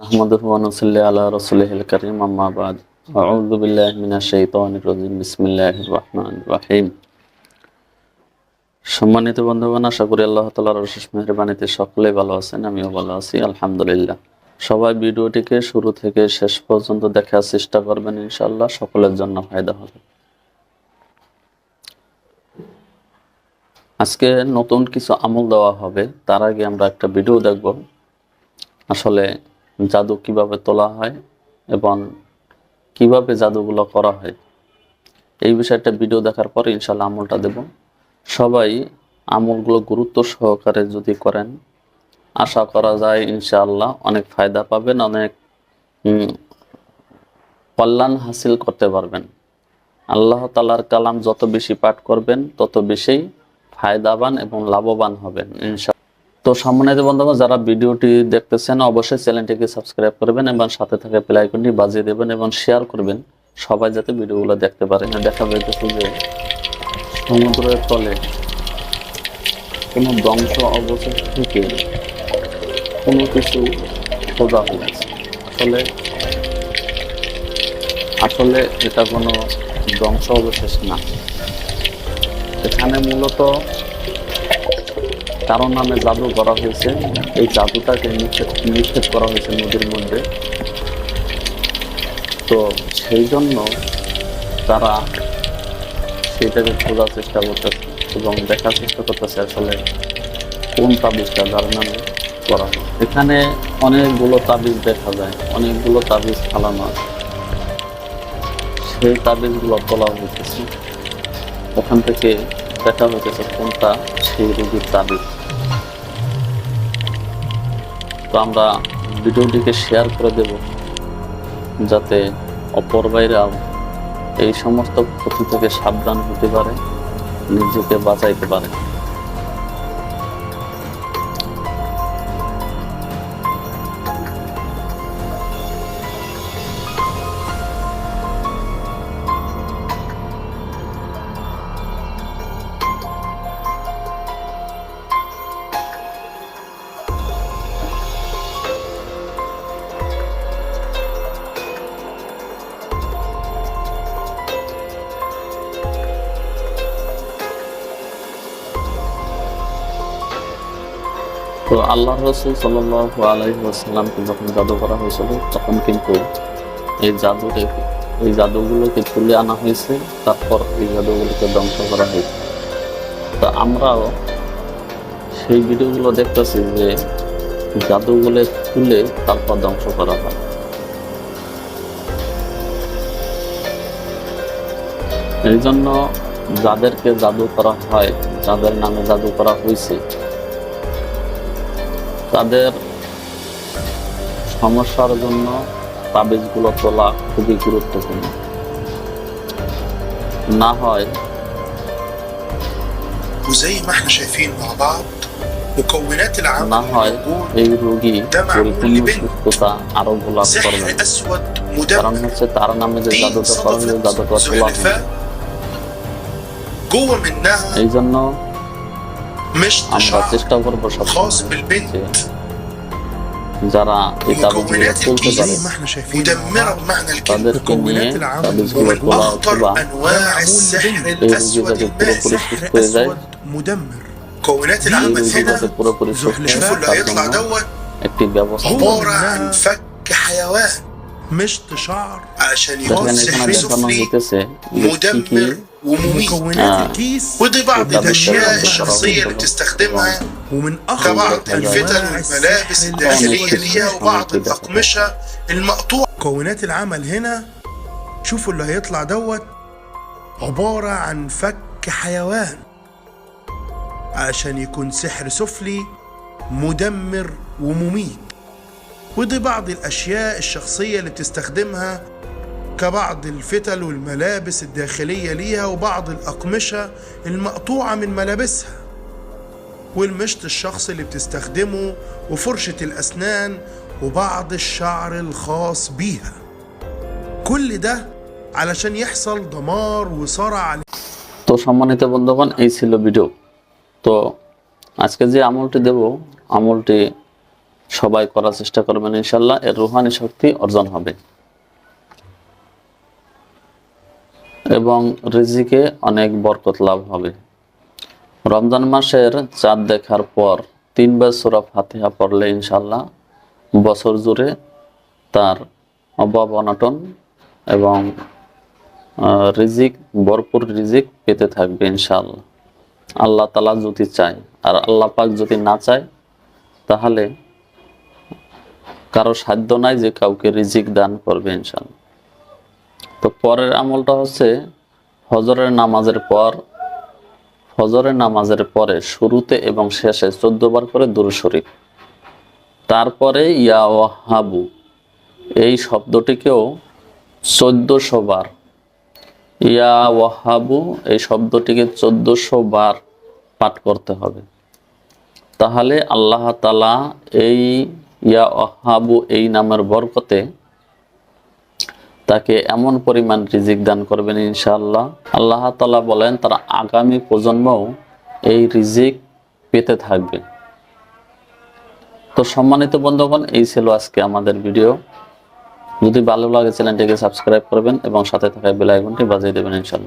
আহমদুর রহমানুসল্লি আল্লাহ সম্মানিত বন্ধুগণ, আশা করি আল্লাহ তালার অশেষ মেহরবানিতে সকলে ভালো আছেন, আমিও ভালো আছি, আলহামদুলিল্লাহ। সবাই ভিডিওটিকে শুরু থেকে শেষ পর্যন্ত দেখার চেষ্টা করবেন ইনশাল্লাহ সকলের জন্য ফায়দা হবে। আজকে নতুন কিছু আমল দেওয়া হবে, তার আগে আমরা একটা ভিডিও দেখব। আসলে জাদু কীভাবে তোলা হয় এবং কীভাবে জাদুগুলো করা হয়, এই বিষয়টা ভিডিও দেখার পরে ইনশাল্লাহ আমলটা দেব। সবাই আমলগুলো গুরুত্ব সহকারে যদি করেন, আশা করা যায় ইনশাআল্লাহ অনেক ফায়দা পাবেন, অনেক কল্যাণ হাসিল করতে পারবেন। আল্লাহ তালার কালাম যত বেশি পাঠ করবেন, তত বেশি ফায়দাবান এবং লাভবান হবেন ইনশা তো সম্মানিত বন্ধুগণ, যারা ভিডিওটি দেখতেছেন, অবশ্যই চ্যানেলটিকে সাবস্ক্রাইব করবেন এবং সাথে থাকা বেল আইকনটি বাজিয়ে দেবেন এবং শেয়ার করবেন সবাই যাতে ভিডিওগুলো দেখতে পারে। দেখা যাইতেছে যে সমুদ্রের তলে কোনো ধ্বংস অবশেষ থেকে কোনো কিছু খোঁজা হয়েছে। আসলে আসলে এটা কোনো ধ্বংস অবশেষ না। এখানে মূলত কারও নামে জাদু করা হয়েছে। এই জাদুটাকে নিক্ষেপ নিক্ষেপ করা হয়েছে নদীর মধ্যে। তো সেই জন্য তারা সেটাকে খোঁজার চেষ্টা করতেছে এবং দেখার চেষ্টা করতেছে আসলে কোন তাবিজটা যার নামে করা হয়। এখানে অনেকগুলো তাবিজ দেখা যায়, অনেকগুলো তাবিজ ফালানো আছে। সেই তাবিজগুলো তোলা হইতেছে। ওখান থেকে দেখা হইতেছে কোনটা সেই রোগীর তাবিজ। তো আমরা ভিডিওটিকে শেয়ার করে দেব, যাতে অপর বাইরাও এই সমস্ত ক্ষতি থেকে সাবধান হতে পারে, নিজেকে বাঁচাইতে পারে। তো আল্লাহ রসুল সাল্লাহ আলহিহাসাল্লামকে যখন জাদু করা হয়েছিল, তখন কিন্তু এই জাদুকে এই জাদুগুলোকে তুলে আনা হয়েছে। তারপর এই জাদুগুলোকে ধ্বংস করা হয়েছে। তো আমরাও সেই ভিডিওগুলো দেখতেছি যে জাদুগুলো তুলে তারপর ধ্বংস করা হয়। এই জন্য যাদেরকে জাদু করা হয়, যাদের নামে জাদু করা হয়েছে তাদের সমস্যার জন্য তাবিজগুলো তোলা খুবই গুরুত্বপূর্ণ না হয় وزي ما احنا شايفين مع بعض مكونات না العمل হয় الموجود এই রোগী পরিপূর্ণ সুস্থতা আরো লাভ করবে سحر اسود কারণ مدمر হচ্ছে তার নামে যে دي জাদুটা করা হয়েছে জাদুটা صدفت তোলা হয়েছে زحلفاء جوه منها এই জন্য مشط شعر خاص بالبنت. زرع مكونات الجزيرة ما إحنا شايفين مدمرة بمعنى الكلمة مكونات العمل ومن أخطر أنواع السحر الأسود سحر أسود مدمر. مكونات العمل هنا شوفوا اللي هيطلع دوت. عبارة عن فك حيوان. مشط شعر عشان يقعد سحر سفلي مدمر. ومميت آه. الكيس ودي بعض الأشياء الشخصية. اللي بتستخدمها ومن كبعض الفتن والملابس الداخلية. ليها وبعض. الأقمشة المقطوعة مكونات العمل هنا شوفوا اللي هيطلع دوت عبارة عن فك حيوان علشان يكون سحر سفلي مدمر ومميت ودي بعض الأشياء الشخصية اللي بتستخدمها كبعض الفتل والملابس الداخلية ليها وبعض الأقمشة المقطوعة من ملابسها والمشط الشخصي اللي بتستخدمه وفرشة الأسنان وبعض الشعر الخاص بيها كل ده علشان يحصل دمار وصرع তো সম্মানিত বন্ধুগণ এই ছিল ভিডিও তো আজকে যে আমলটি দেব আমলটি সবাই করার চেষ্টা করবেন ইনশাল্লাহ এর রুহানি শক্তি অর্জন হবে এবং রিজিকে অনেক বরকত লাভ হবে। রমজান মাসের চাঁদ দেখার পর তিনবার সুরা ফাতিহা পড়লে ইনশাল্লাহ বছর জুড়ে তার অভাব অনটন এবং রিজিক, ভরপুর রিজিক পেতে থাকবে ইনশাল্লাহ আল্লাহ তালা যদি চায় আর আল্লাহ পাক যদি না চায়, তাহলে কারও সাধ্য নাই যে কাউকে রিজিক দান করবে ইনশাআল্লাহ। তো পরের আমলটা হচ্ছে হজরের নামাজের পর, ফজরের নামাজের পরে শুরুতে এবং শেষে বার করে দূর শরীফ। তারপরে ইয়া ওয়াহাবু, এই শব্দটিকেও চোদ্দশো বার। ইয়া ওয়াহাবু, এই শব্দটিকে চোদ্দশো বার পাঠ করতে হবে। তাহলে আল্লাহ তালা এই ইয়া ওয়াহাবু এই নামের বরকতে তাকে এমন পরিমাণ রিজিক দান করবেন ইনশাআল্লাহ। আল্লাহ তালা বলেন, তারা আগামী প্রজন্মও এই রিজিক পেতে থাকবে। তো সম্মানিত বন্ধুগণ, এই ছিল আজকে আমাদের ভিডিও। যদি ভালো লাগে, চ্যানেলটিকে সাবস্ক্রাইব করবেন এবং সাথে থাকা বেল আইকনটি বাজিয়ে দেবেন ইনশাআল্লাহ।